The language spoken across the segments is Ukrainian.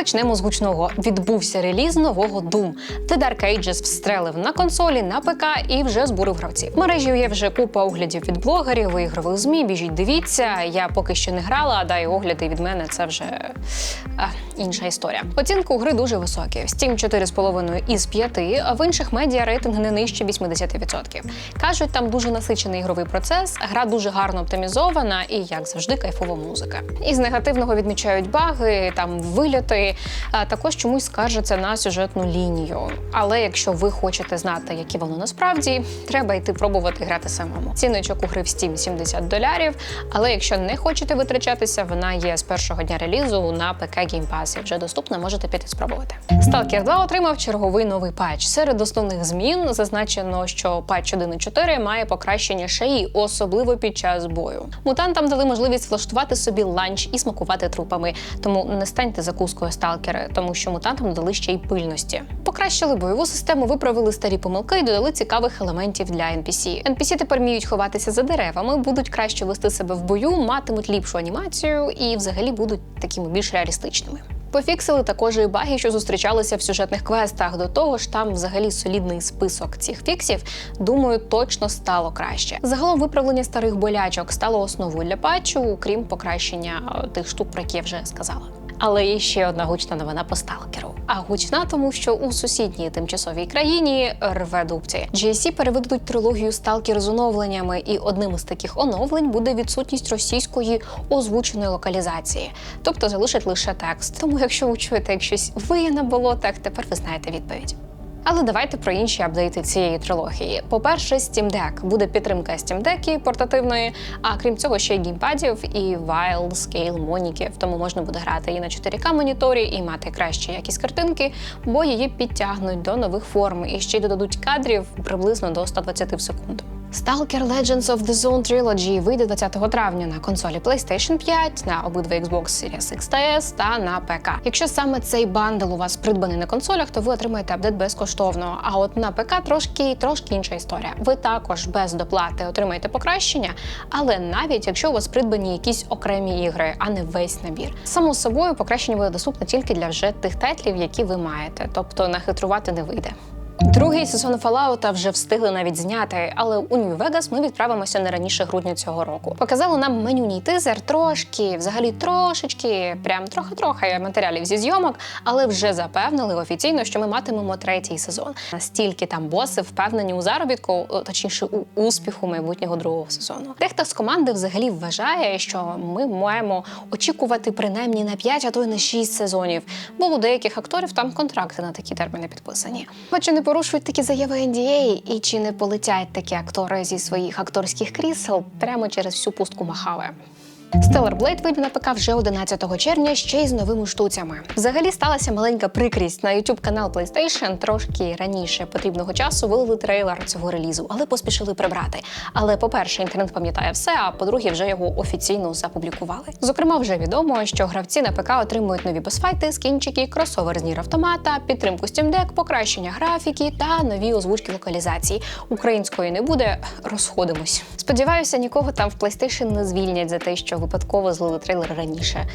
Почнемо з гучного. Відбувся реліз нового Doom. The Dark Ages встрелив на консолі, на ПК і вже збурив гравців. В мережі є вже купа оглядів від блогерів, ігрових змі. Біжіть, дивіться. Я поки що не грала, а дай огляди від мене це вже а, інша історія. Оцінки у гри дуже високі. Steam 4,5 із 5, а в інших медіа рейтинг не нижче 80%. Кажуть, там дуже насичений ігровий процес, гра дуже гарно оптимізована і, як завжди, кайфова музика. Із негативного відмічають баги, там вильоти, також чомусь скаржаться на сюжетну лінію. Але якщо ви хочете знати, які воно насправді, треба йти пробувати грати самому. Ціночок у гри в Steam 70 долярів. Але якщо не хочете витрачатися, вона є з першого дня релізу на ПК Game Pass і вже доступна, можете піти спробувати. Stalker 2 отримав черговий новий патч. Серед основних змін зазначено, що патч 1.4 має покращення шиї, особливо під час бою. Мутантам дали можливість влаштувати собі ланч і смакувати трупами. Тому не станьте закускою сталкери, тому що мутантам додали ще й пильності. Покращили бойову систему, виправили старі помилки і додали цікавих елементів для NPC. NPC тепер вміють ховатися за деревами, будуть краще вести себе в бою, матимуть ліпшу анімацію і взагалі будуть такими більш реалістичними. Пофіксили також і баги, що зустрічалися в сюжетних квестах. До того ж, там взагалі солідний список цих фіксів. Думаю, точно стало краще. Загалом виправлення старих болячок стало основою для патчу, крім покращення е, тих штук, про які я вже сказала. Але є ще одна гучна новина по сталкеру. А гучна, тому що у сусідній тимчасовій країні рве дубці. GSC переведуть трилогію сталкер з оновленнями, і одним із таких оновлень буде відсутність російської озвученої локалізації, тобто залишать лише текст. Тому, якщо ви чуєте як щось виє було, так тепер ви знаєте відповідь. Але давайте про інші апдейти цієї трилогії. По-перше, Steam Deck. буде підтримка Steam Deck портативної, а крім цього, ще й геймпадів і Wild, Scale, моніків. Тому можна буде грати і на 4К моніторі, і мати кращу якість картинки, бо її підтягнуть до нових форм і ще й додадуть кадрів приблизно до 120 в секунду. Stalker Legends of the Zone Trilogy вийде 20 травня на консолі PlayStation 5, на обидва Xbox Series X та на ПК. Якщо саме цей бандл у вас придбаний на консолях, то ви отримаєте апдейт безкоштовно. А от на ПК трошки трошки інша історія. Ви також без доплати отримаєте покращення, але навіть якщо у вас придбані якісь окремі ігри, а не весь набір. Само собою, покращення буде доступне тільки для вже тих тайтлів, які ви маєте, тобто нахитрувати не вийде. Другий сезон Fallout вже встигли навіть зняти, але у Нью-Вегас ми відправимося не раніше грудня цього року. Показали нам менюній тизер трошки, взагалі трошечки, прям трохи-трохи матеріалів зі зйомок, але вже запевнили офіційно, що ми матимемо третій сезон. Настільки там боси впевнені у заробітку, точніше у успіху майбутнього другого сезону. Дехто з команди взагалі вважає, що ми маємо очікувати принаймні на 5, а то й на 6 сезонів, бо у деяких акторів там контракти на такі терміни підписані. Хоча не порушують такі заяви NDA і чи не полетять такі актори зі своїх акторських крісел прямо через всю пустку Махаве. Stellar Blade вийде на ПК вже 11 червня ще й з новими штуцями. Взагалі сталася маленька прикрість на youtube канал PlayStation трошки раніше потрібного часу вилили трейлер цього релізу, але поспішили прибрати. Але, по-перше, інтернет пам'ятає все, а по-друге, вже його офіційно запублікували. Зокрема, вже відомо, що гравці на ПК отримують нові босфайти, скінчики, кросовер з автомата, підтримку Steam Deck, покращення графіки та нові озвучки локалізації. Української не буде, розходимось. Сподіваюся, нікого там в PlayStation не звільнять за те, що випадково злили трейлер раніше.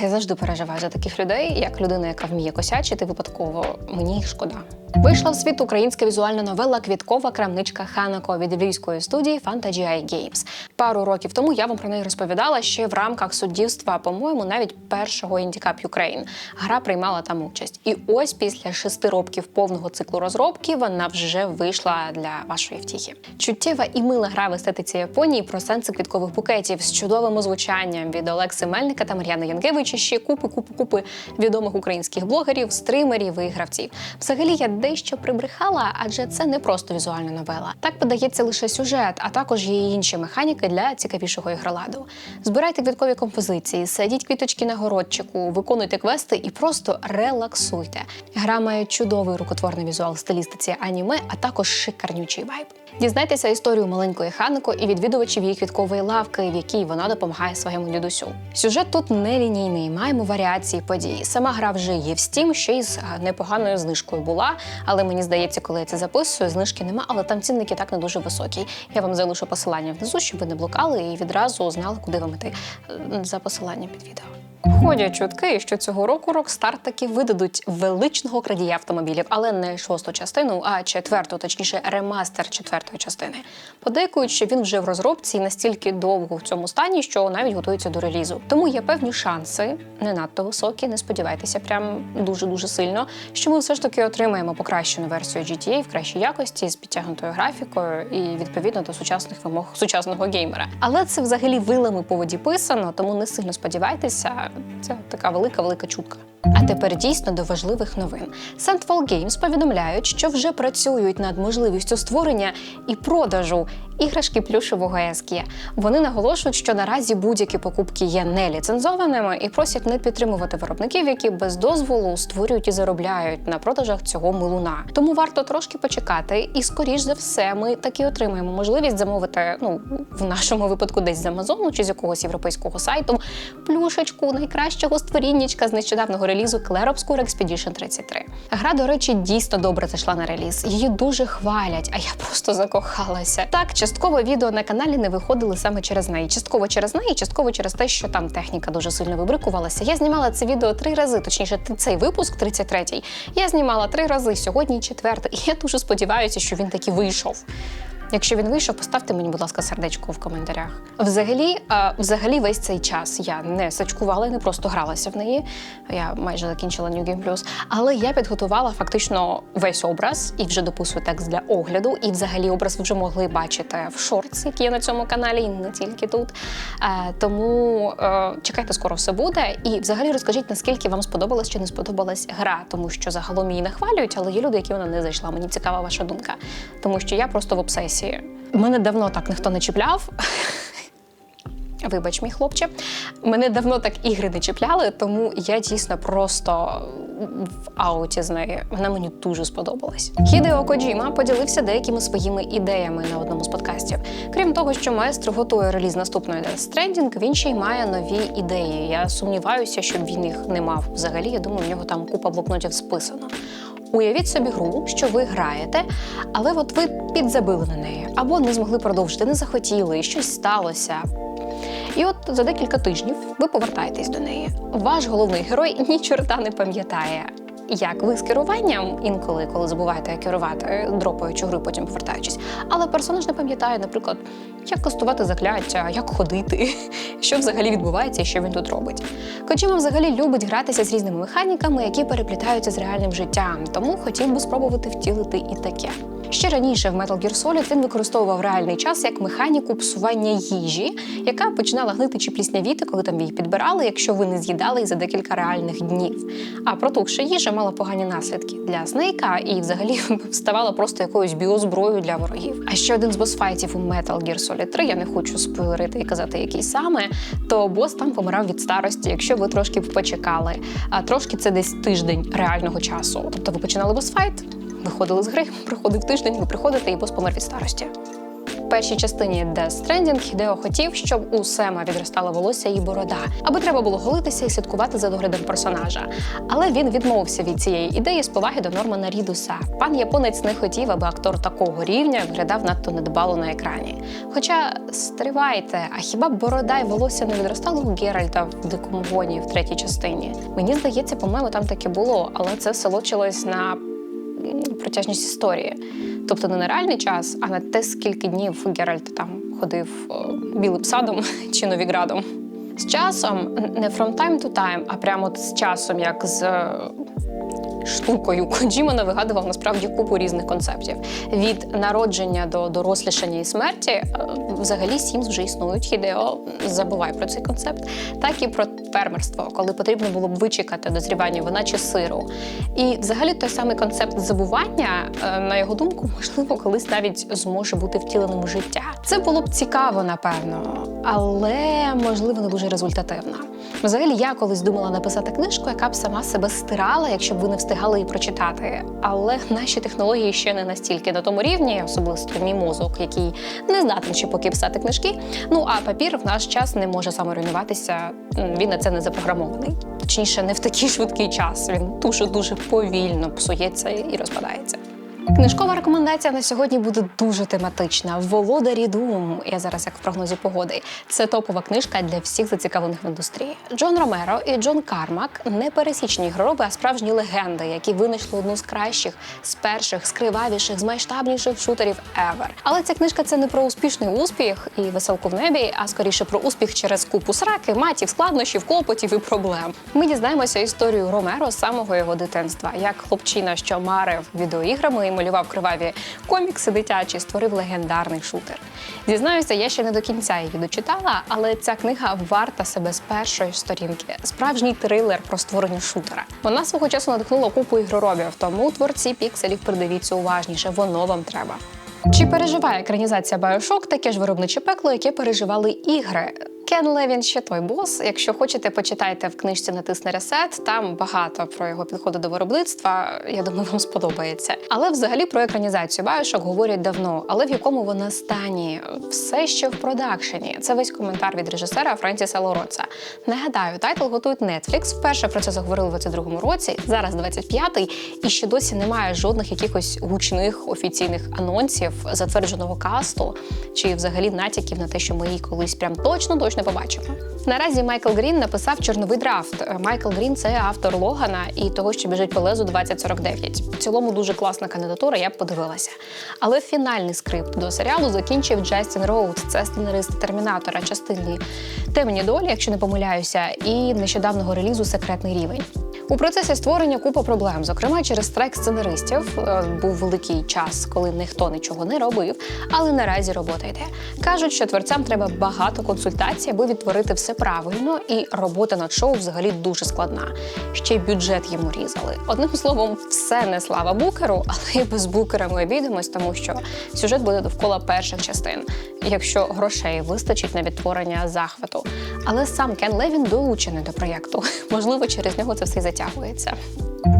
Я завжди переживаю за таких людей, як людина, яка вміє косячити випадково. Мені їх шкода. Вийшла в світ українська візуальна новела Квіткова крамничка Ханако від львівської студії Fantagy Games. Пару років тому я вам про неї розповідала ще в рамках суддівства, по-моєму, навіть першого Indie Ukraine. Гра приймала там участь. І ось після шести років повного циклу розробки вона вже вийшла для вашої втіхи. Чуттєва і мила гра в естетиці Японії про сенси квіткових букетів з чудовим озвучанням від Олекси Мельника та Мар'яни Янкевич і ще купи, купи, купи відомих українських блогерів, стримерів і гравців. Взагалі я дещо прибрехала, адже це не просто візуальна новела. Так подається лише сюжет, а також є інші механіки для цікавішого ігроладу. Збирайте квіткові композиції, садіть квіточки на городчику, виконуйте квести і просто релаксуйте. Гра має чудовий рукотворний візуал в стилістиці аніме, а також шикарнючий вайб. Дізнайтеся історію маленької Ханико і відвідувачів її квіткової лавки, в якій вона допомагає своєму дідусю. Сюжет тут нелінійний, маємо варіації подій. Сама гра вже є в Steam, ще й з непоганою знижкою була. Але мені здається, коли я це записую, знижки нема, але там цінники так не дуже високі. Я вам залишу посилання внизу, щоб ви не блукали і відразу знали, куди вам іти е, за посиланням під відео. Ходять чутки, що цього року Rockstar таки видадуть величного крадія автомобілів, але не шосту частину, а четверту, точніше, ремастер четвертої частини. Подейкують, що він вже в розробці і настільки довго в цьому стані, що навіть готується до релізу. Тому є певні шанси, не надто високі, не сподівайтеся, прям дуже дуже сильно, що ми все ж таки отримаємо покращену версію GTA в кращій якості з підтягнутою графікою і відповідно до сучасних вимог сучасного геймера. Але це взагалі вилами по воді писано, тому не сильно сподівайтеся. Це така велика велика чутка. А тепер дійсно до важливих новин. Sandfall Games повідомляють, що вже працюють над можливістю створення і продажу іграшки плюшевого ескі. Вони наголошують, що наразі будь-які покупки є неліцензованими і просять не підтримувати виробників, які без дозволу створюють і заробляють на продажах цього милуна. Тому варто трошки почекати, і скоріш за все, ми таки отримаємо можливість замовити, ну в нашому випадку, десь з Амазону чи з якогось європейського сайту плюшечку найкращого створіннячка з нещодавнього релізу Clair Obscur Expedition 33. Гра, до речі, дійсно добре зайшла на реліз. Її дуже хвалять, а я просто закохалася. Так, частково відео на каналі не виходили саме через неї. Частково через неї, частково через те, що там техніка дуже сильно вибрикувалася. Я знімала це відео три рази, точніше, цей випуск, 33-й, я знімала три рази, сьогодні четвертий. І я дуже сподіваюся, що він таки вийшов. Якщо він вийшов, поставте мені, будь ласка, сердечко в коментарях. Взагалі, взагалі, весь цей час я не сачкувала, не просто гралася в неї. Я майже закінчила New Game Plus, але я підготувала фактично весь образ і вже дописую текст для огляду. І взагалі образ ви вже могли бачити в шортс, які є на цьому каналі, і не тільки тут. Е, тому е, чекайте, скоро все буде. І взагалі розкажіть, наскільки вам сподобалась чи не сподобалась гра, тому що загалом її нахвалюють, але є люди, які вона не зайшла. Мені цікава ваша думка, тому що я просто в обсесії. Мене давно так ніхто не чіпляв. Вибач, мій хлопче, мене давно так ігри не чіпляли, тому я дійсно просто в ауті з нею. Вона мені дуже сподобалась. Хідео Коджіма поділився деякими своїми ідеями на одному з подкастів. Крім того, що маестро готує реліз наступної Death Stranding, він ще й має нові ідеї. Я сумніваюся, щоб він їх не мав взагалі. Я думаю, в нього там купа блокнотів списано. Уявіть собі гру, що ви граєте, але от ви підзабили на неї, або не змогли продовжити, не захотіли, щось сталося. І от за декілька тижнів ви повертаєтесь до неї. Ваш головний герой ні чорта не пам'ятає. Як ви з керуванням інколи, коли забуваєте керувати, дропаючи гру, потім повертаючись. Але персонаж не пам'ятає, наприклад, як кастувати закляття, як ходити, що взагалі відбувається і що він тут робить. Коджіма взагалі любить гратися з різними механіками, які переплітаються з реальним життям, тому хотів би спробувати втілити і таке. Ще раніше в Metal Gear Solid він використовував реальний час як механіку псування їжі, яка починала гнити чи пліснявіти, коли там її підбирали, якщо ви не з'їдали її за декілька реальних днів. А протухша їжа мала погані наслідки для Снейка і взагалі ставала просто якоюсь біозброєю для ворогів. А ще один з босфайтів у Metal Gear Solid 3, я не хочу спойлерити і казати, який саме, то бос там помирав від старості, якщо ви трошки почекали. А трошки це десь тиждень реального часу. Тобто ви починали босфайт, виходили з гри, проходив тиждень, ви приходите і бос помер від старості. В першій частині Death Stranding Хідео хотів, щоб у Сема відростало волосся і борода, аби треба було голитися і слідкувати за доглядом персонажа. Але він відмовився від цієї ідеї з поваги до Нормана Рідуса. Пан японець не хотів, аби актор такого рівня виглядав надто недбало на екрані. Хоча стривайте, а хіба борода й волосся не відростало у Геральта в дикому гоні в третій частині? Мені здається, по-моєму, там таке було, але це солочилось на протяжність історії. Тобто не на реальний час, а на те, скільки днів Геральт там ходив білим садом чи новіградом. З часом, не from time to time, а прямо з часом, як з е, штукою, Коджіма вигадував насправді купу різних концептів. Від народження до дорослішання і смерті, е, взагалі Sims вже існують. Хідео забувай про цей концепт, так і про фермерство, коли потрібно було б вичекати дозрівання вина чи сиру. І взагалі той самий концепт забування, е, на його думку, можливо, колись навіть зможе бути втіленим у життя. Це було б цікаво, напевно, але можливо не дуже результативно. Взагалі, я колись думала написати книжку, яка б сама себе стирала, якщо б ви не встигали її прочитати. Але наші технології ще не настільки на тому рівні, особисто мій мозок, який не здатний ще поки писати книжки. Ну а папір в наш час не може саморуйнуватися. Він на це не запрограмований. Точніше, не в такий швидкий час. Він дуже дуже повільно псується і розпадається. Книжкова рекомендація на сьогодні буде дуже тематична. Володарі Дум. Я зараз як в прогнозі погоди. Це топова книжка для всіх зацікавлених в індустрії. Джон Ромеро і Джон Кармак не пересічні ігророби, а справжні легенди, які винайшли одну з кращих, з перших, з кривавіших, з майштабніших шутерів ever. Але ця книжка це не про успішний успіх і веселку в небі, а скоріше про успіх через купу сраки, матів, складнощів, клопотів і проблем. Ми дізнаємося історію Ромеро з самого його дитинства, як хлопчина, що марив відеоіграми малював криваві комікси дитячі, створив легендарний шутер. Зізнаюся, я ще не до кінця її дочитала, але ця книга варта себе з першої сторінки. Справжній трилер про створення шутера. Вона свого часу надихнула купу ігроробів, тому творці пікселів придивіться уважніше, воно вам треба. Чи переживає екранізація Bioshock таке ж виробниче пекло, яке переживали ігри? Кен Левін ще той бос. Якщо хочете, почитайте в книжці натисне ресет. Там багато про його підходи до виробництва. Я думаю, вам сподобається. Але взагалі про екранізацію Bioshock говорять давно, але в якому вона стані? Все ще в продакшені. Це весь коментар від режисера Френсіса Лороца. Нагадаю, тайтл готують Netflix. Вперше про це заговорили в 22-му році. Зараз 25-й, і ще досі немає жодних якихось гучних офіційних анонсів, затвердженого касту чи взагалі натяків на те, що ми її колись прям точно точно побачимо. Наразі Майкл Грін написав чорновий драфт. Майкл Грін це автор Логана і того, що біжить по лезу 2049. В цілому дуже класна кандидатура, я б подивилася. Але фінальний скрипт до серіалу закінчив Джастін Роуд. Це сценарист термінатора частини темні долі, якщо не помиляюся, і нещодавнього релізу Секретний рівень. У процесі створення купа проблем, зокрема через страйк сценаристів. Е, Був великий час, коли ніхто нічого не робив, але наразі робота йде. Кажуть, що творцям треба багато консультацій, аби відтворити все правильно, і робота над шоу взагалі дуже складна. Ще й бюджет йому різали. Одним словом, все не слава букеру, але й без букера ми обійдемось, тому що сюжет буде довкола перших частин, якщо грошей вистачить на відтворення захвату. Але сам Кен Левін долучений до проєкту. Можливо, через нього це все й затягується.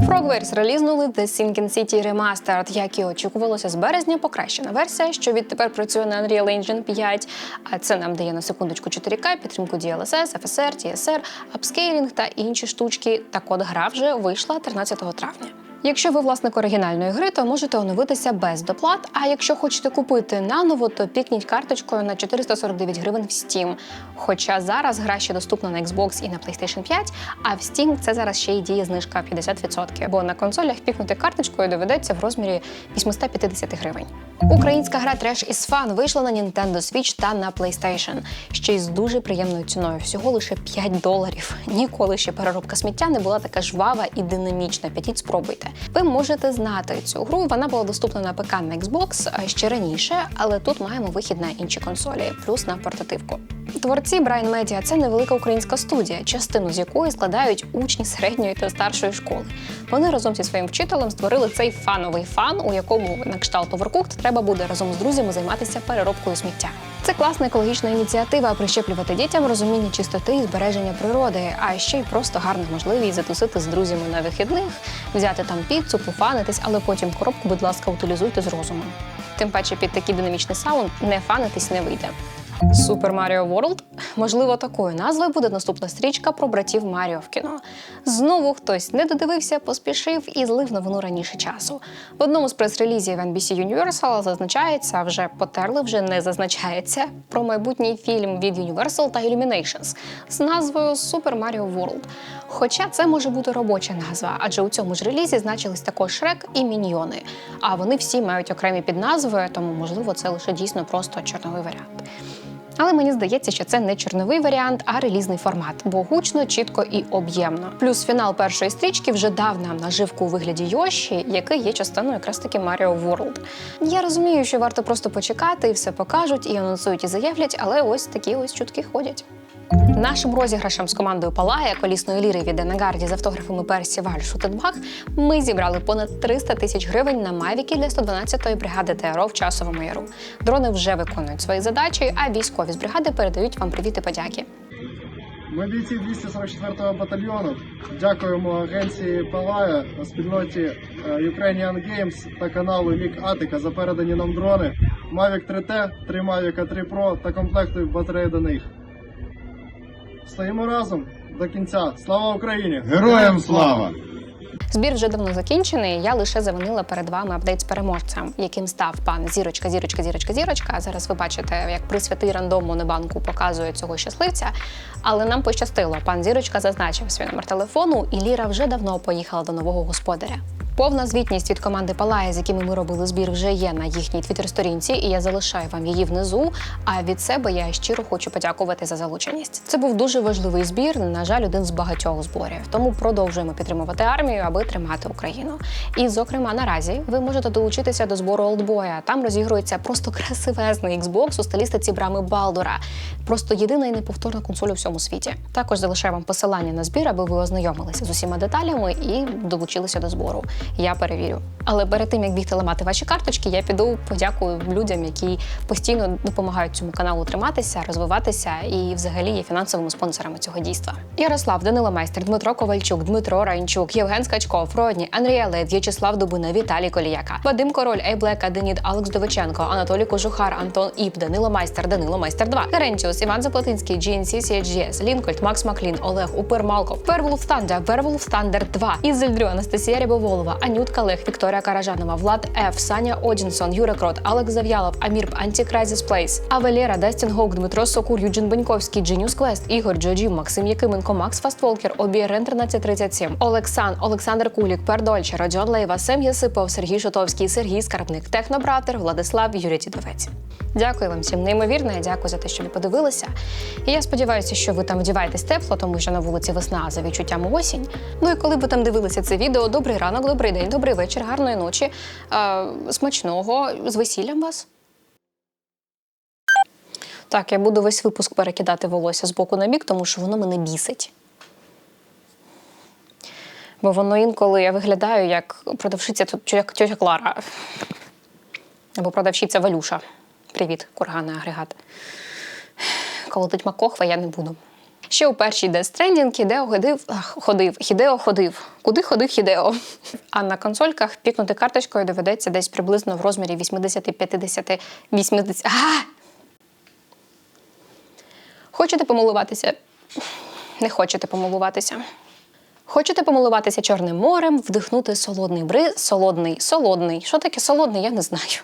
Frogwares релізнули The Sinking City Remastered, як і очікувалося з березня, покращена версія, що відтепер працює на Unreal Engine 5. А це нам дає на секундочку 4К, підтримку DLSS, FSR, TSR, апскейлінг та інші штучки. Так от гра вже вийшла 13 травня. Якщо ви власник оригінальної гри, то можете оновитися без доплат. А якщо хочете купити наново, то пікніть карточкою на 449 гривень в Steam. Хоча зараз гра ще доступна на Xbox і на PlayStation 5, а в Steam це зараз ще й діє знижка 50%, бо на консолях пікнути карточкою доведеться в розмірі 850 гривень. Українська гра Trash is Fun вийшла на Nintendo Switch та на PlayStation. Ще й з дуже приємною ціною, всього лише 5 доларів. Ніколи ще переробка сміття не була така жвава і динамічна. Підіть, спробуйте. Ви можете знати цю гру. Вона була доступна на ПК на Xbox ще раніше, але тут маємо вихід на інші консолі, плюс на портативку. Творці Brain Media – це невелика українська студія, частину з якої складають учні середньої та старшої школи. Вони разом зі своїм вчителем створили цей фановий фан, у якому на кшталт Overcooked треба буде разом з друзями займатися переробкою сміття. Це класна екологічна ініціатива прищеплювати дітям розуміння чистоти і збереження природи, а ще й просто гарна можливість затусити з друзями на вихідних, взяти там піцу, пофанитись, але потім коробку, будь ласка, утилізуйте з розумом. Тим паче під такий динамічний саунд не фанитись не вийде. Super Mario World? Можливо, такою назвою буде наступна стрічка про братів Маріо в кіно. Знову хтось не додивився, поспішив і злив новину раніше часу. В одному з прес-релізів NBC Universal зазначається, вже потерли, вже не зазначається про майбутній фільм від Universal та Illuminations з назвою Super Mario World. Хоча це може бути робоча назва, адже у цьому ж релізі значились також Шрек і Міньйони. А вони всі мають окремі підназви, тому можливо це лише дійсно просто чорновий варіант. Але мені здається, що це не чорновий варіант, а релізний формат, бо гучно, чітко і об'ємно. Плюс фінал першої стрічки вже дав нам наживку у вигляді Йоші, який є частиною якраз таки Mario World. Я розумію, що варто просто почекати і все покажуть, і анонсують, і заявлять, але ось такі ось чутки ходять. Нашим розіграшем з командою Палая колісної ліри від Енагарді з автографами Персі Валь Шутенбах ми зібрали понад 300 тисяч гривень на мавіки для 112-ї бригади ТРО в часовому яру. Дрони вже виконують свої задачі, а військові з бригади передають вам привіт і подяки. Ми бійці 244-го батальйону. Дякуємо агенції Палая, спільноті е, Ukrainian Games та каналу Лік Атика за передані нам дрони. Mavic 3T, 3 Mavic 3 Pro та комплекти батареї до них. Стоїмо разом до кінця. Слава Україні! Героям слава! Збір вже давно закінчений. Я лише завинила перед вами апдейт з переможцем, яким став пан Зірочка, Зірочка, Зірочка, Зірочка. А Зараз ви бачите, як при святий рандом Монобанку показує цього щасливця. Але нам пощастило. Пан Зірочка зазначив свій номер телефону, і Ліра вже давно поїхала до нового господаря. Повна звітність від команди Палая, з якими ми робили збір, вже є на їхній твіттер-сторінці, і я залишаю вам її внизу. А від себе я щиро хочу подякувати за залученість. Це був дуже важливий збір. На жаль, один з багатьох зборів. Тому продовжуємо підтримувати армію, аби тримати Україну. І, зокрема, наразі ви можете долучитися до збору Олдбоя. Там розігрується просто красивезний Xbox у стилістиці брами Балдура. Просто єдина і неповторна консоль у всьому світі. Також залишаю вам посилання на збір, аби ви ознайомилися з усіма деталями і долучилися до збору. Я перевірю. Але перед тим як бігти ламати ваші карточки, я піду подякую людям, які постійно допомагають цьому каналу триматися, розвиватися і взагалі є фінансовими спонсорами цього дійства. Ярослав, Данило Майстер, Дмитро Ковальчук, Дмитро Райнчук, Євген Скачков, Родні, Андрія Лед, В'ячеслав Дубина, Віталій Коліяка, Вадим Король, Ейблека, Денід, Алекс Довиченко, Анатолій Кожухар, Антон Іп, Данило Майстер, Данило Майстер 2, Теренціус, Іван Заплатинський, GNC, CHGS, Лінкольд, Макс Маклін, Олег Упир Малков, Werewolf Thunder, Werewolf Thunder 2, Ізельдрю, Анастасія Рябоволова, Анют Калех, Вікторія Каражанова, Влад Ф, Саня Одінсон, Юра Крот, Алекс Зав'ялов, Амір Антикразіс Плейс, Авелєра, Дастін Гоук, Дмитро Сокур, Юджин Беньковський, Genius Quest, Ігор Джоджі, Максим Якименко, Макс Фастволкер, Обієрен 1337, Олексан, Олександр Кулік, Пердольче, Родіон Лейва, Сем Єсипов, Сергій Шотовський, Сергій Скарбник, Технобратер, Владислав, Юрій Дідовець. Дякую вам всім неймовірно. і Дякую за те, що ви подивилися. І я сподіваюся, що ви там вдіваєтесь тепло, тому що на вулиці весна за відчуттям осінь. Ну і коли ви там дивилися це відео, добрий ранок, добрий день, добрий вечір, гарної ночі, е, смачного з весіллям вас. Так, я буду весь випуск перекидати волосся з боку на бік, тому що воно мене бісить. Бо воно інколи я виглядаю як продавщиця як тьотя Клара. Або продавщиця Валюша. Привіт, курганний агрегат. Колотить Макохва я не буду. Ще у першій Death Stranding Хідео ходив, ходив, Хідео ходив. Куди ходив Хідео? А на консольках пікнути карточкою доведеться десь приблизно в розмірі 80-50, 80. А! Хочете помилуватися? Не хочете помилуватися. Хочете помилуватися Чорним морем, вдихнути солодний бриз, солодний, солодний. Що таке солодний, я не знаю.